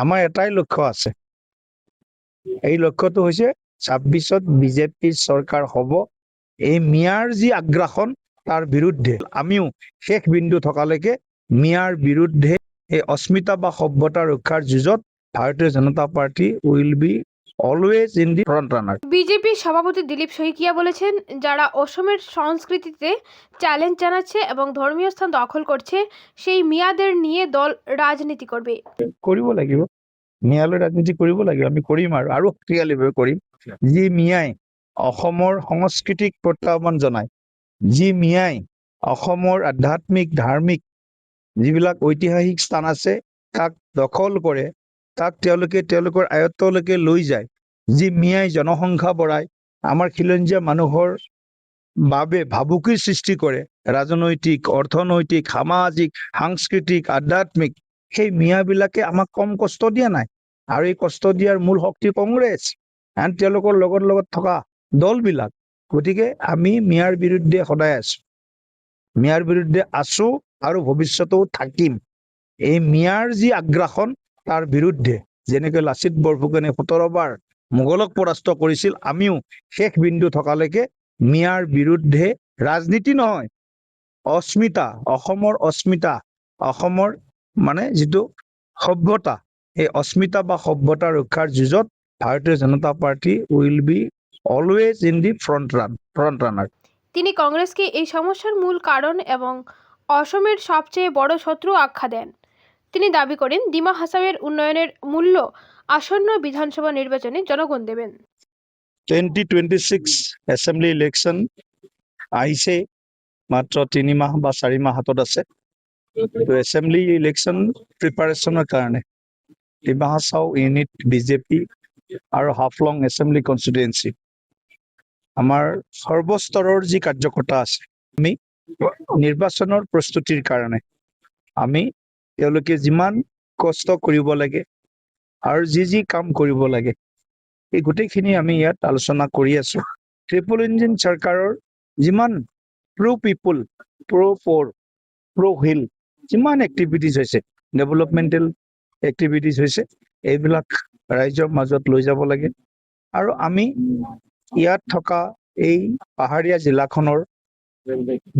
আমাৰ এটাই লক্ষ্য আছে। এই লক্ষ্যটো হৈছে ছাব্বিছত বিজেপিৰ চৰকাৰ হ'ব, এই মিয়াৰ যি আগ্ৰাসন তাৰ বিৰুদ্ধে। আমিও শেষ বিন্দু থকালৈকে মিয়াৰ বিৰুদ্ধে এই অস্মিতা বা সভ্যতা ৰক্ষাৰ যুঁজত Bharatiya Janata party will be always in the front runner বিজেপির সভাপতি দিলীপ শইকিয়া বলেছেন যারা অসমের সংস্কৃতিতে চ্যালেঞ্জ জানাচ্ছে এবং ধর্মীয় স্থান দখল করছে সেই মিয়াদের নিয়ে দল রাজনীতি করবে। কৰিব লাগিব। মিয়ালৈ ৰাজনীতি কৰিব লাগিব আমি কৰিম আৰু আৰু শক্তিশালীভাৱে কৰিম যি মিয়াই অসমৰ সংস্কৃতিক প্ৰত্যাহ্বান জনায় যি মিয়াই অসমৰ আধ্যাত্মিক ধাৰ্মিক যিবিলাক ঐতিহাসিক স্থান আছে তাক দখল কৰে তাক তেওঁলোকে তেওঁলোকৰ আয়ত্তলৈকে লৈ যায়। যি মিয়াই জনসংখ্যা বঢ়ায় আমাৰ খিলঞ্জীয়া মানুহৰ বাবে ভাবুকিৰ সৃষ্টি কৰে ৰাজনৈতিক অৰ্থনৈতিক সামাজিক সাংস্কৃতিক আধ্যাত্মিক সেই মিয়াবিলাকে আমাক কম কষ্ট দিয়া নাই। আৰু এই কষ্ট দিয়াৰ মূল শক্তি কংগ্ৰেছ। আন তেওঁলোকৰ লগত লগত থকা দলবিলাক। গতিকে আমি মিয়াৰ বিৰুদ্ধে সদায় আছো। মিয়াৰ বিৰুদ্ধে আছো আৰু ভৱিষ্যতেও থাকিম। এই মিয়াৰ যি আগ্ৰাসন তাৰ বিৰুদ্ধে যেনেকৈ লাচিত বৰফুকনে সোতৰবাৰ মোগলক পৰাস্ত কৰিছিল। আমিও শেষ বিন্দু থকালৈকে মিয়াৰ বিৰুদ্ধে ৰাজনীতি নহয়, অস্মিতা, অসমৰ অস্মিতা, অসমৰ মানে যিটো সভ্যতা, এই অস্মিতা বা সভ্যতা ৰক্ষাৰ যুঁজত Bharatiya Janata party will be always in the front run front runner তিনি কংগ্রেসকে এই সমস্যার মূল কারণ এবং অসমের সবচেয়ে বড় শত্রু আখ্যা দেন। তিনি দাবি করেন, ডিমা হাসাওয়ের উন্নয়নের মূল্য আসন্ন বিধানসভা নির্বাচনে জনগণ দেবেন। Twenty twenty six assembly election আহিছে মাত্ৰ তিনি মাহ বা চাৰি মাহ হাতত আছে। এছেম্বলি ইলেকশ্যন প্ৰিপাৰেশ্যনৰ কাৰণে ডিমা হাছাও ইউনিট বিজেপি আৰু হাফলং এছেম্বলি কনষ্টিটুৱেঞ্চি আমাৰ সৰ্বস্তৰৰ যি কাৰ্যকৰ্তা আছে, আমি নিৰ্বাচনৰ প্ৰস্তুতিৰ কাৰণে, আমি তেওঁলোকে যিমান কষ্ট কৰিব লাগে আৰু যি যি কাম কৰিব লাগে। এই গোটেইখিনি আমি ইয়াত আলোচনা কৰি আছো। ট্ৰিপল ইঞ্জিন চৰকাৰৰ যিমান প্ৰ' পিপুল প্ৰ' ফ'ৰ প্ৰ' হিল যিমান এক্টিভিটিজ হৈছে ডেভেলপমেণ্টেল এক্টিভিটিজ হৈছে এইবিলাক ৰাইজৰ মাজত লৈ যাব লাগে। আৰু আমি ইয়াত থকা এই পাহাৰীয়া জিলাখনৰ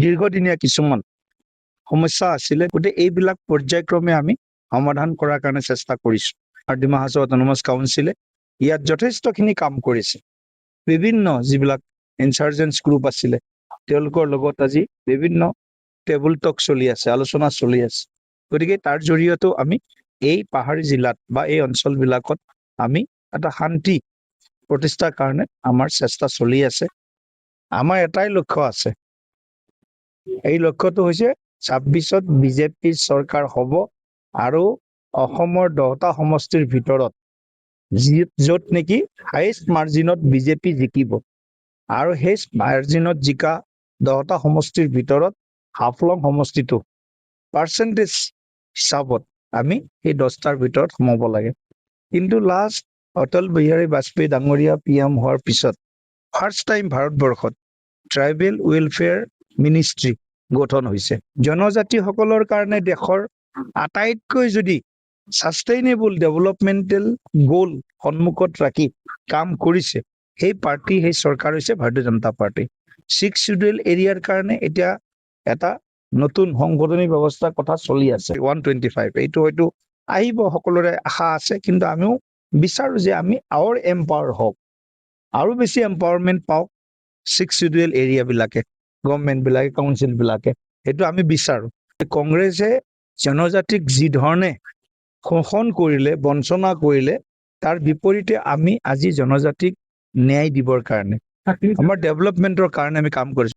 দীৰ্ঘদিনীয়া কিছুমান সমস্যা আছিলে গতিকে এইবিলাক পৰ্যায়ক্ৰমে আমি সমাধান কৰাৰ কাৰণে চেষ্টা কৰিছো। আৰু ডিমা অট'নমাছ কাউন্সিলে ইয়াত যথেষ্টখিনি কাম কৰিছে বিভিন্ন যিবিলাক ইনচাৰ্জেঞ্চ গ্ৰুপ আছিলে, তেওঁলোকৰ লগত আজি বিভিন্ন টেবুল টক চলি আছে, আলোচনা চলি আছে। গতিকে তাৰ জৰিয়তেও আমি এই পাহাৰী জিলাত বা এই অঞ্চলবিলাকত আমি এটা শান্তি প্ৰতিষ্ঠাৰ কাৰণে আমাৰ চেষ্টা চলি আছে। আমাৰ এটাই লক্ষ্য আছে। এই লক্ষ্যটো হৈছে ছাব্বিছত বিজেপিৰ চৰকাৰ হ'ব আৰু অসমৰ দহটা সমষ্টিৰ ভিতৰত য'ত নেকি হায়েষ্ট মাৰ্জিনত বিজেপি জিকিব। আৰু সেই মাৰ্জিনত জিকা দহটা সমষ্টিৰ ভিতৰত হাফলং সমষ্টিটো। পাৰ্চেণ্টেজ হিচাপত আমি সেই দহটাৰ ভিতৰত সোমাব লাগে। কিন্তু লাষ্ট অটল বিহাৰী বাজপেয়ী ডাঙৰীয়া পি এম হোৱাৰ পিছত ফাৰ্ষ্ট টাইম ভাৰতবৰ্ষত ট্ৰাইবেল ৱেলফেয়াৰ মিনিষ্ট্ৰী গঠন হৈছে। জনজাতিসকলৰ কাৰণে দেশৰ আটাইতকৈ যদি ছাষ্টেইনেবল ডেভেলপমেণ্টেল গ'ল সন্মুখত ৰাখি কাম কৰিছে। সেই পাৰ্টি সেই চৰকাৰ হৈছে ভাৰতীয় জনতা পাৰ্টি ছিক্স চিডুৱেল এৰিয়াৰ কাৰণে এতিয়া এটা নতুন সংশোধনী ব্যৱস্থাৰ কথা চলি আছে। ওৱান টুৱেণ্টি ফাইভ এইটো হয়তো আহিব সকলোৰে আশা আছে কিন্তু আমিও বিচাৰো যে আমি আৱৰ এম্পাৱাৰ হওক। আৰু বেছি এম্পাৱাৰমেণ্ট পাওক ছিক্স চিডুৱেল এৰিয়াবিলাকে গভৰ্ণমেণ্টবিলাকে কাউন্সিলবিলাকে সেইটো আমি বিচাৰো। কংগ্ৰেছে জনজাতিক যি ধৰণে শোষণ কৰিলে বঞ্চনা কৰিলে তাৰ বিপৰীতে আমি আজি জনজাতিক ন্যায় দিবৰ কাৰণে। আমাৰ ডেভেলপমেণ্টৰ কাৰণে আমি কাম কৰিছো।